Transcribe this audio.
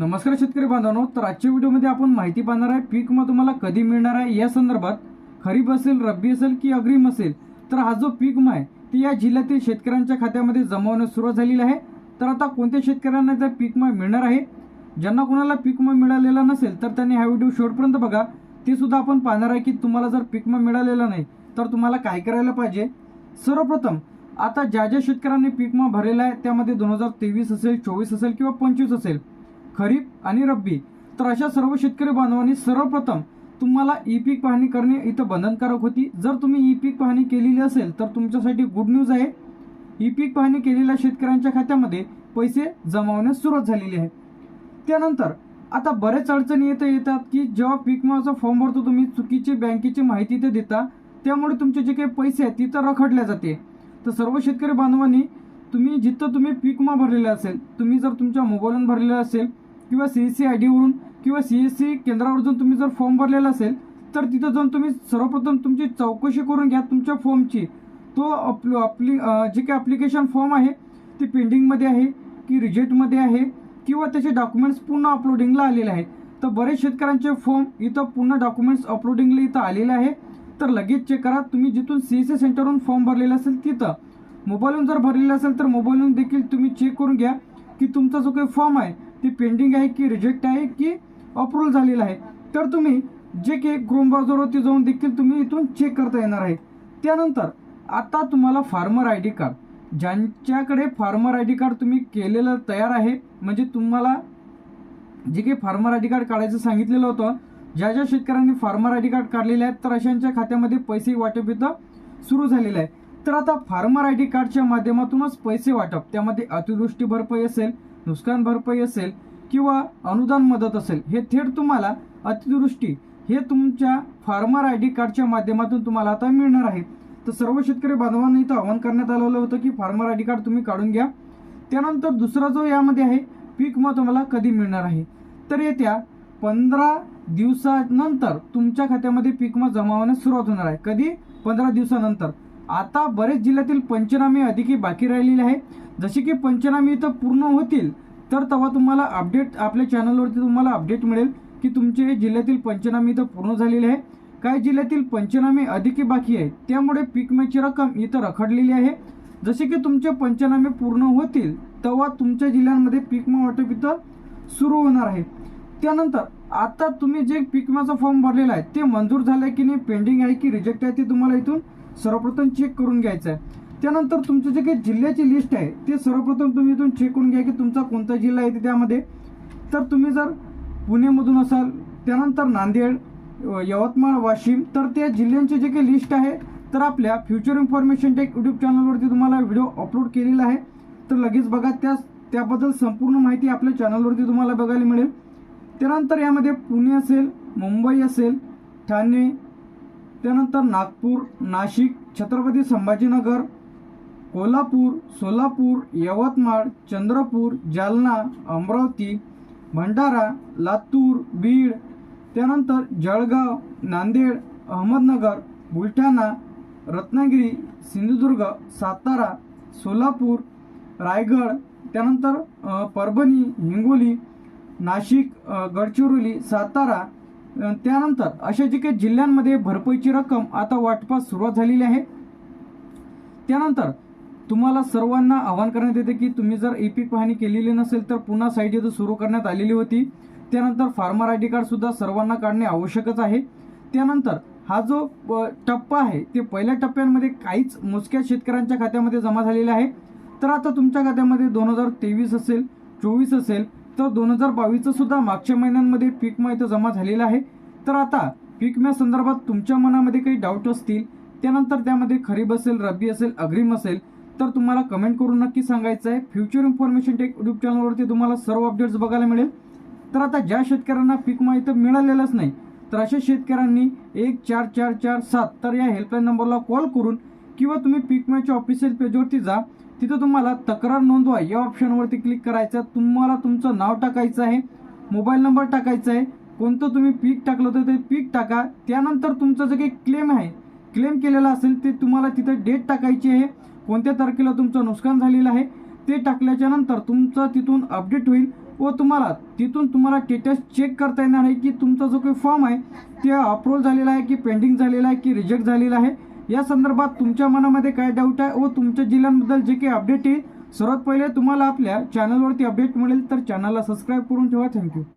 नमस्कार शेतकरी बांधवांनो तर आजच्या व्हिडिओमध्ये आपण माहिती पाहणार आहे पीक मग तुम्हाला कधी मिळणार आहे? या संदर्भात खरीप असेल रब्बी असेल की अग्रिम असेल तर हा जो पीक आहे ते या जिल्ह्यातील शेतकऱ्यांच्या खात्यामध्ये जमा होण्यास सुरुवात झालेली आहे. तर आता कोणत्या शेतकऱ्यांना त्या पीक मग मिळणार आहे? ज्यांना कोणाला पीक मग मिळालेला नसेल तर त्यांनी हा व्हिडिओ शेवटपर्यंत बघा. ते सुद्धा आपण पाहणार आहे की तुम्हाला जर पीक मग मिळालेला नाही तर तुम्हाला काय करायला पाहिजे? सर्वप्रथम आता ज्या ज्या शेतकऱ्यांनी पीक मग भरलेला आहे त्यामध्ये दोन हजार तेवीस असेल चोवीस असेल किंवा पंचवीस असेल खरीप आणि रब्बी. तर अशा सर्व शेतकरी बांधवांनी सर्वप्रथम तुम्हाला ई पीक पाहणी करणे इथं बंधनकारक होती. जर तुम्ही ई पीक पाहणी केलेली असेल तर तुमच्यासाठी गुड न्यूज आहे. ई पीक पाहणी केलेल्या शेतकऱ्यांच्या खात्यामध्ये पैसे जमावण्यास सुरुवात झालेली आहे. त्यानंतर आता बरेच अडचणी येतं येतात की जेव्हा पीक विमाचा फॉर्म भरतो तुम्ही चुकीची बँकेची माहिती इथे देता त्यामुळे तुमचे जे काही पैसे आहेत तिथं रखडल्या जाते. तर सर्व शेतकरी बांधवांनी तुम्ही जिथं तुम्ही पीक विमा भरलेला असेल तुम्ही जर तुमच्या मोबाईलवर भरलेला असेल किंवा सी एस सी आय डीवरून किंवा सी एस सी केंद्रावर जाऊन तुम्ही जर फॉर्म भरलेला असेल तर तिथं जाऊन तुम्ही सर्वप्रथम तुमची चौकशी करून घ्या तुमच्या फॉर्मची. तो अपलो आपली जे काही ॲप्लिकेशन फॉर्म आहे ते पेंडिंगमध्ये आहे की रिजेक्टमध्ये आहे किंवा त्याचे डॉक्युमेंट्स पूर्ण अपलोडिंगला आलेले आहे तर बरेच शेतकऱ्यांचे फॉर्म इथं पूर्ण डॉक्युमेंट्स अपलोडिंगला इथं आलेले आहे. तर लगेच चेक करा तुम्ही जिथून सी एस सी सेंटरवरून फॉर्म भरलेला असेल तिथं. मोबाईलहून जर भरलेला असेल तर मोबाईलहून देखील तुम्ही चेक करून घ्या की तुमचा जो काही फॉर्म आहे ते पेंडिंग आहे की रिजेक्ट आहे की अप्रूव्हल झालेलं आहे. तर तुम्ही जे काही क्रोम ब्राउझरवरती जाऊन देखील तुम्ही इथून चेक करता येणार आहे. त्यानंतर आता तुम्हाला फार्मर आय डी कार्ड ज्यांच्याकडे फार्मर आय डी कार्ड तुम्ही केलेलं तयार आहे म्हणजे तुम्हाला जे काही फार्मर आय डी कार्ड काढायचं सांगितलेलं होतं ज्या ज्या शेतकऱ्यांनी फार्मर आय डी कार्ड काढलेले आहेत तर अशांच्या खात्यामध्ये पैसे वाटप इथं सुरू झालेलं आहे. तर आता फार्मर आय डी कार्डच्या माध्यमातूनच पैसे वाटप त्यामध्ये अतिवृष्टी भरपाई असेल नुकसान भरपाई असेल किंवा अनुदान मदत असेल हे थेट तुम्हाला अतिवृष्टी हे तुमच्या फार्मर आय डी कार्डच्या माध्यमातून तुम्हाला आता मिळणार आहे. तर सर्व शेतकरी बांधवांना इथं आवाहन करण्यात आलेलं होतं की फार्मर आय डी कार्ड तुम्ही काढून घ्या. त्यानंतर दुसरा जो यामध्ये आहे पीक मग तुम्हाला कधी मिळणार आहे? तर येत्या पंधरा दिवसानंतर तुमच्या खात्यामध्ये पीक मग जमा होण्यास सुरुवात होणार आहे. कधी? पंधरा दिवसानंतर. आता बरेच जिल्ह्यातील पंचनामे अधिकी बाकी राहिलेले आहे जसे की पंचनामे इथं पूर्ण होतील तर तेव्हा तुम्हाला अपडेट आपल्या चॅनलवरती तुम्हाला अपडेट मिळेल की तुमचे जिल्ह्यातील पंचनामे इथं पूर्ण झालेले आहे काही जिल्ह्यातील पंचनामे अधिकी बाकी आहेत त्यामुळे पीक विम्याची रक्कम इथं रखडलेली आहे. जसे की तुमचे पंचनामे पूर्ण होतील तेव्हा तुमच्या जिल्ह्यांमध्ये पीक विमा वाटप इथं सुरू होणार आहे. त्यानंतर आता तुम्ही जे पीक विम्याचा फॉर्म भरलेला आहे ते मंजूर झालं आहे की नाही पेंडिंग आहे की रिजेक्ट आहे ते तुम्हाला इथून सर्वप्रथम चेक करून घ्यायचं आहे त्यानंतर तुमचं जे काही जिल्ह्याची लिस्ट आहे ते सर्वप्रथम तुम्ही इथून चेक करून घ्या की तुमचा कोणता जिल्हा आहे त्यामध्ये. तर तुम्ही जर पुणेमधून असाल त्यानंतर नांदेड यवतमाळ वाशिम तर त्या जिल्ह्यांची जे काही लिस्ट आहे तर आपल्या फ्युचर इन्फॉर्मेशन टेक यूट्यूब चॅनलवरती तुम्हाला व्हिडिओ अपलोड केलेला आहे. तर लगेच बघा त्या त्याबद्दल संपूर्ण माहिती आपल्या चॅनलवरती तुम्हाला बघायला मिळेल. त्यानंतर यामध्ये पुणे असेल मुंबई असेल ठाणे त्यानंतर नागपूर नाशिक छत्रपती संभाजीनगर कोल्हापूर सोलापूर यवतमाळ चंद्रपूर जालना अमरावती भंडारा लातूर बीड त्यानंतर जळगाव नांदेड अहमदनगर बुलढाणा रत्नागिरी सिंधुदुर्ग सातारा सोलापूर रायगड त्यानंतर परभणी हिंगोली नाशिक गडचिरोली सातारा त्यानंतर अशा जे काही जिल्ह्यांमध्ये भरपाईची रक्कम आता वाटपास सुरुवात झालेली आहे. त्यानंतर तुम्हाला सर्वांना आवाहन करण्यात येते की तुम्ही जर ई पीक पाहणी केलेली नसेल तर पुन्हा साईट इथं सुरू करण्यात आलेली होती. त्यानंतर फार्मर आय डी कार्डसुद्धा सर्वांना काढणे आवश्यकच आहे. त्यानंतर हा जो टप्पा आहे ते पहिल्या टप्प्यांमध्ये काहीच मोजक्या शेतकऱ्यांच्या खात्यामध्ये जमा झालेला आहे. तर आता तुमच्या खात्यामध्ये दोन हजार तेवीस असेल चोवीस असेल तर दोन हजार बावीसचं सुद्धा मागच्या महिन्यांमध्ये पीक माहिती इथं जमा झालेला आहे. तर आता पीक विम्या संदर्भात तुमच्या मनामध्ये काही डाऊट असतील त्यानंतर त्यामध्ये खरीप असेल रब्बी असेल अग्रिम असेल तर तुम्हाला कमेंट करून नक्की सांगायचं आहे. फ्युचर इन्फॉर्मेशन टेक यूट्यूब चॅनलवरती तुम्हाला सर्व अपडेट्स बघायला मिळेल. तर आता ज्या शेतकऱ्यांना पीक विमा इथं मिळालेलंच नाही तर अशा शेतकऱ्यांनी एक चार चार चार सात तर या हेल्पलाईन नंबरला कॉल करून किंवा तुम्ही पीक मॅच ऑफिशियल पेजवरती जा. तिथं तुम्हाला तक्रार नोंदवा. या ऑप्शनवरती क्लिक करायचं. आहे. तुम्हाला तुमचं नाव टाकायचं आहे. मोबाईल नंबर टाकायचा आहे. कोणतं तुम्ही पीक टाकलं होतं ते पीक टाका. त्यानंतर तुमचं जे काही क्लेम आहे क्लेम केलेला असेल ते तुम्हाला तिथं डेट टाकायची आहे. कोणत्या तारखेला तुमचं नुकसान झालेलं आहे ते टाकल्याच्या नंतर तुमचं तिथून अपडेट होईल व तुम्हाला तिथून तुम्हाला स्टेटस चेक करता येणार आहे की तुमचा जो काही फॉर्म आहे ते अप्रूव्ह झालेला आहे की पेंडिंग झालेला आहे की रिजेक्ट झालेला आहे. या संदर्भात तुमच्या मनामध्ये काय डाऊट आहे व तुमच्या जिल्ह्यांबद्दल जे काही अपडेट येईल सर्वात पहिले तुम्हाला आपल्या चॅनलवरती अपडेट मिळेल तर चॅनलला सबस्क्राईब करून ठेवा. थँक्यू